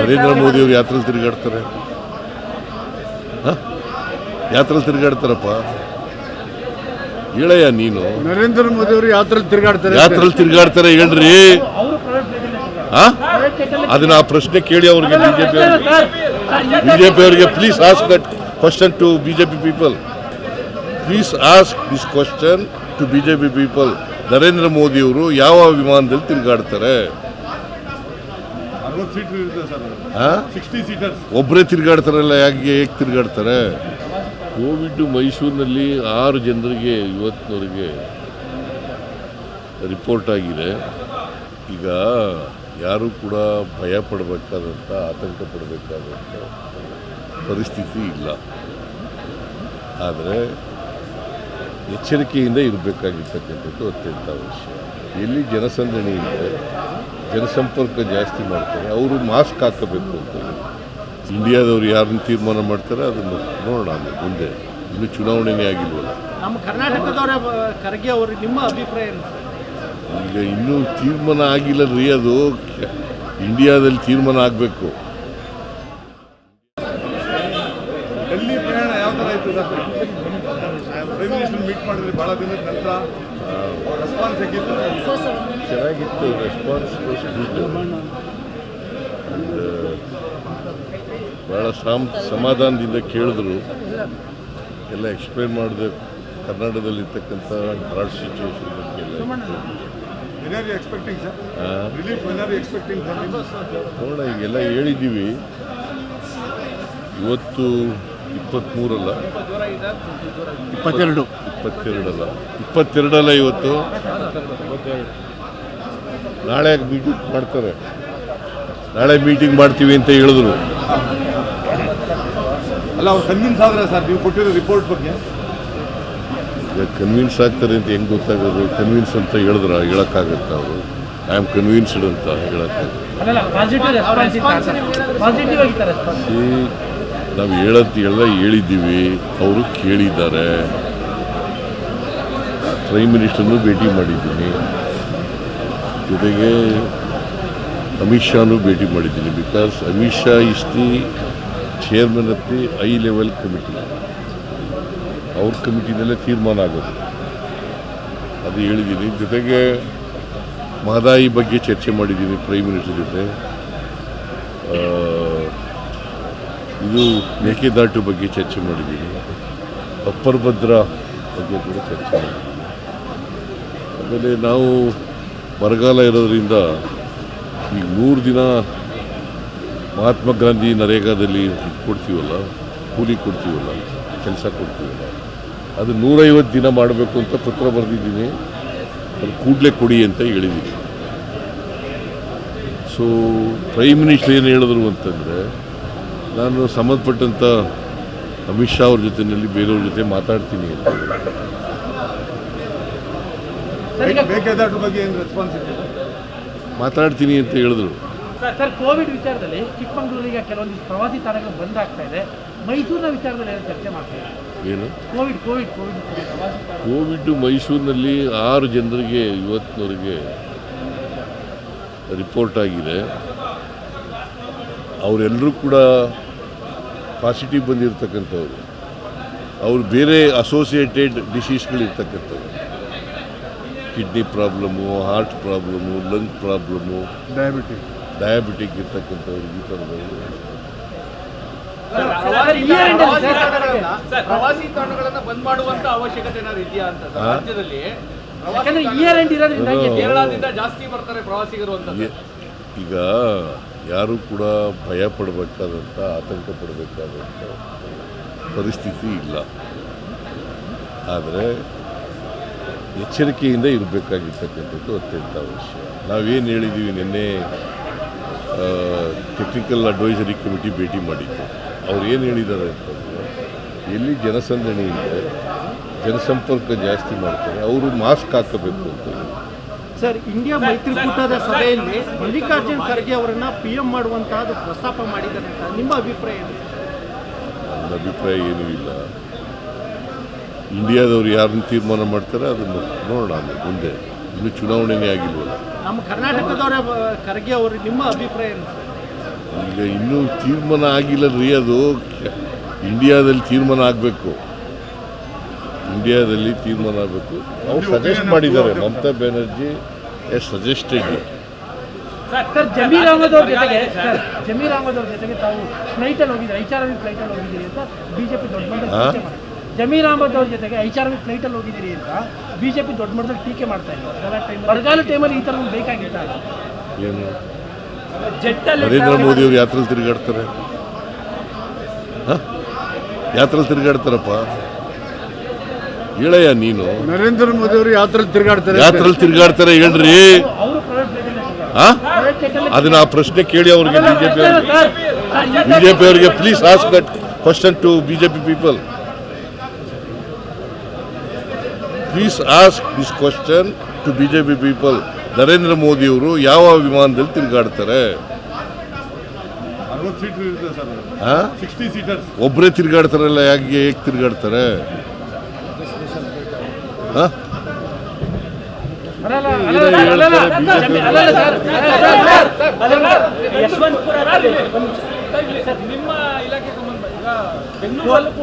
ನರೇಂದ್ರ ಮೋದಿ ಅವ್ರು ಯಾತ್ರೆಲಿ ತಿರುಗಾಡ್ತಾರೆ? ಯಾತ್ರೆಲಿ ತಿರುಗಾಡ್ತಾರಪ್ಪ? ಹೇಳಯ್ಯ ನೀನು. ನರೇಂದ್ರ ಮೋದಿ ಅವರು ಯಾತ್ರೆ ತಿರುಗಾಡ್ತಾರೆ ಯಾತ್ರೆಲಿ ತಿರುಗಾಡ್ತಾರೆ ಹೇಳ್ರಿ. ಅದನ್ನ ಆ ಪ್ರಶ್ನೆ ಕೇಳಿ ಅವ್ರಿಗೆ ಬಿಜೆಪಿ ಬಿಜೆಪಿ ಅವರಿಗೆ please ask that question to BJP people please ask this question to BJP people Narendra Modi ಅವರು ಯಾವ ವಿಮಾನದಲ್ಲಿ ತಿರುಗಾಡ್ತಾರೆ? ಒಬ್ಬರೇ ತಿರುಗಾಡ್ತಾರಲ್ಲ ಯಾಕೆ ಹೇಗೆ ತಿರುಗಾಡ್ತಾರೆ? ಕೋವಿಡ್ ಮೈಸೂರಿನಲ್ಲಿ ಆರು ಜನರಿಗೆ ಇವತ್ತಿನವರೆಗೆ ರಿಪೋರ್ಟ್ ಆಗಿದೆ. ಈಗ ಯಾರು ಕೂಡ ಭಯ ಪಡಬೇಕಾದಂಥ ಆತಂಕ ಪಡಬೇಕಾದಂಥ ಪರಿಸ್ಥಿತಿ ಇಲ್ಲ. ಆದರೆ ಎಚ್ಚರಿಕೆಯಿಂದ ಇರಬೇಕಾಗಿರ್ತಕ್ಕಂಥದ್ದು ಅತ್ಯಂತ ಅವಶ್ಯ. ಎಲ್ಲಿ ಜನಸಂದಣಿ ಇದೆ ಜನಸಂಪರ್ಕ ಜಾಸ್ತಿ ಮಾಡ್ತಾರೆ ಅವರು ಮಾಸ್ಕ್ ಹಾಕಬೇಕು ಅಂತ. ಇಂಡಿಯಾದವ್ರು ಯಾರನ್ನ ತೀರ್ಮಾನ ಮಾಡ್ತಾರೆ ಅದನ್ನು ನೋಡೋಣ ಮುಂದೆ. ಇನ್ನು ಚುನಾವಣೆನೇ ಆಗಿಲ್ವಲ್ಲ. ನಮ್ಮ ಕರ್ನಾಟಕದವರೇ ಖರ್ಗೆ ಅವರು ನಿಮ್ಮ ಅಭಿಪ್ರಾಯ ಈಗ ಇನ್ನೂ ತೀರ್ಮಾನ ಆಗಿಲ್ಲ ರೀ ಅದು ಇಂಡಿಯಾದಲ್ಲಿ ತೀರ್ಮಾನ ಆಗಬೇಕು ಡೆಲ್ಲಿ ಪ್ರಯಾಣ ಯಾವ ಥರ ಇತ್ತು ಸರ್ ಪ್ರೈಮ್ ಮಿನಿಸ್ಟರ್ ಮೀಟ್ ಮಾಡಿದ್ರಿ ಭಾಳ ದಿನದ ನಂತರ ರೆಸ್ಪಾನ್ಸ್ ಹೇಗಿತ್ತು? ಚೆನ್ನಾಗಿತ್ತು ರೆಸ್ಪಾನ್ಸ್ ಭಾಳ ಸಾಮ್ ಸಮಾಧಾನದಿಂದ ಕೇಳಿದ್ರು. ಎಲ್ಲ ಎಕ್ಸ್ಪ್ಲೇನ್ ಮಾಡಿದೆ ಕರ್ನಾಟಕದಲ್ಲಿರ್ತಕ್ಕಂಥ ಡ್ರಾಟ್ ಸಿಚುವೇಶನ್ ಬಗ್ಗೆ ನೋಡೋಣ ಈಗೆಲ್ಲ ಹೇಳಿದ್ದೀವಿ. ಇವತ್ತು ಇಪ್ಪತ್ತ್ಮೂರಲ್ಲ ಇಪ್ಪತ್ತೆರಡು. ಇಪ್ಪತ್ತೆರಡಲ್ಲ? ಇಪ್ಪತ್ತೆರಡಲ್ಲ ಇವತ್ತು? ನಾಳೆ ಮೀಟಿಂಗ್ ಮಾಡ್ತಾರೆ. ನಾಳೆ ಮೀಟಿಂಗ್ ಮಾಡ್ತೀವಿ ಅಂತ ಹೇಳಿದ್ರು. ಅಲ್ಲ ಅವ್ರು ಕನ್ವಿನ್ಸ್ ಆದರೆ ಸರ್ ನೀವು ಕೊಟ್ಟಿರೋ ರಿಪೋರ್ಟ್ ಬಗ್ಗೆ. ಈಗ ಕನ್ವಿನ್ಸ್ ಆಗ್ತಾರೆ ಅಂತ ಹೆಂಗೆ ಗೊತ್ತಾಗೋದು? ಕನ್ವಿನ್ಸ್ ಅಂತ ಹೇಳಿದ್ರ ಹೇಳೋಕ್ಕಾಗತ್ತ ಅವರು? ಐ ಆಮ್ ಕನ್ವಿನ್ಸ್ಡ್ ಅಂತ ಹೇಳೋಕ್ಕಾಗತ್ತೆ? ನಾವು ಹೇಳತ್ ಎಲ್ಲ ಹೇಳಿದ್ದೀವಿ. ಅವರು ಕೇಳಿದ್ದಾರೆ. ಪ್ರೈಮ್ ಮಿನಿಸ್ಟರ್ನು ಭೇಟಿ ಮಾಡಿದ್ದೀನಿ. ಜೊತೆಗೆ ಅಮಿತ್ ಶಾನು ಭೇಟಿ ಮಾಡಿದ್ದೀನಿ. Because Amit Shah is the chairman of the high level committee ಅವ್ರ ಕಮಿಟಿನಲ್ಲೇ ತೀರ್ಮಾನ ಆಗೋದು. ಅದು ಹೇಳಿದ್ದೀನಿ. ಜೊತೆಗೆ ಮಹದಾಯಿ ಬಗ್ಗೆ ಚರ್ಚೆ ಮಾಡಿದ್ದೀನಿ ಪ್ರೈಮ್ ಮಿನಿಸ್ಟರ್ ಜೊತೆ. ಇದು ಮೇಕೆದಾಟು ಬಗ್ಗೆ ಚರ್ಚೆ ಮಾಡಿದ್ದೀನಿ. ಅಪ್ಪರ್ ಭದ್ರಾ ಬಗ್ಗೆ ಕೂಡ ಚರ್ಚೆ ಮಾಡಿದ್ದೀನಿ. ಆಮೇಲೆ ನಾವು ಬರಗಾಲ ಇರೋದರಿಂದ ಈಗ ಮೂರು ದಿನ ಮಹಾತ್ಮ ಗಾಂಧಿ ನರೇಗಾದಲ್ಲಿ ಕೊಡ್ತೀವಲ್ಲ, ಕೂಲಿ ಕೊಡ್ತೀವಲ್ಲ, ಕೆಲಸ ಕೊಡ್ತೀವಲ್ಲ, ಅದು ನೂರೈವತ್ತು ದಿನ ಮಾಡಬೇಕು ಅಂತ ಪತ್ರ ಬರೆದಿದ್ದೀನಿ. ಅದು ಕೂಡಲೇ ಕೊಡಿ ಅಂತ ಹೇಳಿದ್ದೀನಿ. ಸೊ ಪ್ರೈಮ್ ಮಿನಿಸ್ಟರ್ ಏನು ಹೇಳಿದ್ರು ಅಂತಂದರೆ ನಾನು ಸಂಬಂಧಪಟ್ಟಂಥ ಅಮಿತ್ ಶಾ ಅವ್ರ ಜೊತೆಯಲ್ಲಿ ಬೇರೆಯವ್ರ ಜೊತೆ ಮಾತಾಡ್ತೀನಿ ಅಂತ ಬೇಕಾದದ್ರ ಬಗ್ಗೆ ಏನು ರೆಸ್ಪಾನ್ಸ್ ಇತ್ತು ಮಾತಾಡ್ತೀನಿ ಅಂತ ಹೇಳಿದ್ರು. ಸರ್ ಸರ್ ಕೋವಿಡ್ ವಿಚಾರದಲ್ಲಿ ಚಿಕ್ಕಮಗಳೂರಿಗೆ ಕೆಲವೊಂದಿಷ್ಟು ಪ್ರವಾಸಿ ತಾಣಗಳು ಬಂದ್ ಆಗ್ತಾ ಇದೆ. ಮೈಸೂರಿನ ವಿಚಾರದಲ್ಲಿ ಏನು ಚರ್ಚೆ ಮಾಡ್ತಾ ಏನು? ಕೋವಿಡ್ ಕೋವಿಡ್ ಕೋವಿಡ್ ಪ್ರವಾಸಿ ಕೋವಿಡ್ ಮೈಸೂರಿನಲ್ಲಿ ಆರು ಜನರಿಗೆ ಇವತ್ತಿನವರೆಗೆ ರಿಪೋರ್ಟ್ ಆಗಿದೆ. ಅವರೆಲ್ಲರೂ ಕೂಡ ಪಾಸಿಟಿವ್ ಬಂದಿರತಕ್ಕಂಥವ್ರು. ಅವರು ಬೇರೆ associated ಡಿಸೀಸ್ಗಳಿರ್ತಕ್ಕಂಥವ್ರು kidney problem heart problem lung problem diabetic diabetic ಇರ್ತಕ್ಕಂಥವ್ರು ಈ ಥರದವರು. ಪ್ರವಾಸಿ ತಾಣಗಳನ್ನ ಬಂದ್ ಮಾಡುವಂತ ಅವಶ್ಯಕತೆ ಏನಾದ್ರು ಇದೆಯಾ ಅಂತ ಸರ್? ರಾಜ್ಯದಲ್ಲಿ? ಯಾಕಂದ್ರೆ ಇಯರ್ ಎಂಡ್ ಇರೋದ್ರಿಂದ ಕೇರಳದಿಂದ ಜಾಸ್ತಿ ಬರ್ತಾರೆ ಪ್ರವಾಸಿಗರು ಅಂತ ಈಗ ಯಾರು ಕೂಡ ಭಯ ಪಡಬೇಕಾದಂಥ ಆತಂಕ ಪಡಬೇಕಾದಂಥ ಪರಿಸ್ಥಿತಿ ಇಲ್ಲ. ಆದರೆ ಎಚ್ಚರಿಕೆಯಿಂದ ಇರಬೇಕಾಗಿರ್ತಕ್ಕಂಥದ್ದು ಅತ್ಯಂತ ಅವಶ್ಯ. ನಾವೇನು ಹೇಳಿದ್ದೀವಿ ನಿನ್ನೆ ಟೆಕ್ನಿಕಲ್ ಅಡ್ವೈಸರಿ ಕಮಿಟಿ ಭೇಟಿ ಮಾಡಿದ್ದು. ಅವ್ರು ಏನು ಹೇಳಿದ್ದಾರೆ ಅಂತಂದರೆ, ಎಲ್ಲಿ ಜನಸಂದಣಿ ಇದೆ, ಜನಸಂಪರ್ಕ ಜಾಸ್ತಿ ಮಾಡ್ತಾರೆ, ಅವರು ಮಾಸ್ಕ್ ಹಾಕಬೇಕು ಅಂತ ಸರ್ ಇಂಡಿಯಾ ಮೈತ್ರಿಕೂಟದ ಸಭೆಯಲ್ಲಿ ಮಲ್ಲಿಕಾರ್ಜುನ್ ಖರ್ಗೆ ಅವರನ್ನ ಪಿ ಎಂ ಮಾಡುವಂತಹದ್ದು ಪ್ರಸ್ತಾಪ ಮಾಡಿದ್ದಾರೆ ಅಂತ. ನಿಮ್ಮ ಅಭಿಪ್ರಾಯ ಏನು? ನನ್ನ ಅಭಿಪ್ರಾಯ ಏನೂ ಇಲ್ಲ. ಇಂಡಿಯಾದವ್ರು ಯಾರನ್ನು ತೀರ್ಮಾನ ಮಾಡ್ತಾರೆ ಅದನ್ನು ನೋಡೋಣ ಮುಂದೆ. ಇನ್ನು ಚುನಾವಣೆನೇ ಆಗಿಲ್ವಲ್ಲ. ನಮ್ಮ ಕರ್ನಾಟಕದವರ ಖರ್ಗೆ ಅವರು ನಿಮ್ಮ ಅಭಿಪ್ರಾಯ ಏನು? ಸರ್ ಈಗ ಇನ್ನೂ ತೀರ್ಮಾನ ಆಗಿಲ್ಲ ರೀ ಅದು. ಇಂಡಿಯಾದಲ್ಲಿ ತೀರ್ಮಾನ ಆಗಬೇಕು. ಇಂಡಿಯಾದಲ್ಲಿ ತೀರ್ಮಾನ ಆಗಬೇಕು. ಅವ್ರು ಸಜೆಸ್ಟ್ ಮಾಡಿದ್ದಾರೆ. Mamata Banerjee yes suggested sir Zameer Ahmed ಅವ್ರ ಜೊತೆಗೆ ಸರ್ ಜಮೀರ್ ಅಹಮದ್ ಅವ್ರ ಜೊತೆಗೆ ತಾವು ಫ್ಲೈಟಲ್ಲಿ ಹೋಗಿದ್ದೀರಿ? ಐಚ್ ಆರ್ ಫ್ಲೈಟಲ್ಲಿ ಹೋಗಿದ್ದೀರಿ ಅಂತ ಬಿಜೆಪಿ ದೊಡ್ಡ ಮಟ್ಟದಲ್ಲಿ ಜಮೀರ್ ಅಹಮದ್ ಅವ್ರ ಜೊತೆಗೆ ಐಚ್ ಆರ್ ಫ್ಲೈಟಲ್ಲಿ ಹೋಗಿದ್ದೀರಿ ಅಂತ ಬಿಜೆಪಿ ದೊಡ್ಡ ಮಟ್ಟದಲ್ಲಿ ಟೀಕೆ ಮಾಡ್ತಾ ಇದ್ದಾರೆ ಬರಗಾಲ ಟೈಮಲ್ಲಿ ಈ ಥರ ಬೇಕಾಗಿತ್ತ? ಏನು? ನರೇಂದ್ರ ಮೋದಿ ಅವ್ರು ಯಾತ್ರೆಲಿ ತಿರುಗಾಡ್ತಾರೆ? ಯಾತ್ರೆಲಿ ತಿರುಗಾಡ್ತಾರಪ್ಪ? ಹೇಳಯ್ಯ ನೀನು. ನರೇಂದ್ರ ಮೋದಿ ಅವರು ಯಾತ್ರೆ ತಿರುಗಾಡ್ತಾರೆ ಯಾತ್ರೆ ತಿರುಗಾಡ್ತಾರೆ ಹೇಳ್ರಿ. ಅದನ್ನ ಆ ಪ್ರಶ್ನೆ ಕೇಳಿ ಅವ್ರಿಗೆ ಬಿಜೆಪಿ ಬಿಜೆಪಿ ಅವರಿಗೆ please ask that question to BJP people please ask this question to BJP people Narendra Modi ಅವರು ಯಾವ ವಿಮಾನದಲ್ಲಿ ತಿರುಗಾಡ್ತಾರೆ? ಒಬ್ಬರೇ ತಿರುಗಾಡ್ತಾರಲ್ಲ ಯಾಕೆ ಹೇಗೆ ತಿರುಗಾಡ್ತಾರೆ? ಯಶವಂತಪುರ ನಿಮ್ಮ ಇಲಾಖೆ ಸಂಬಂಧ ಈಗ ಬೆಂಗಳೂರಲ್ಲೂ ಕೂಡ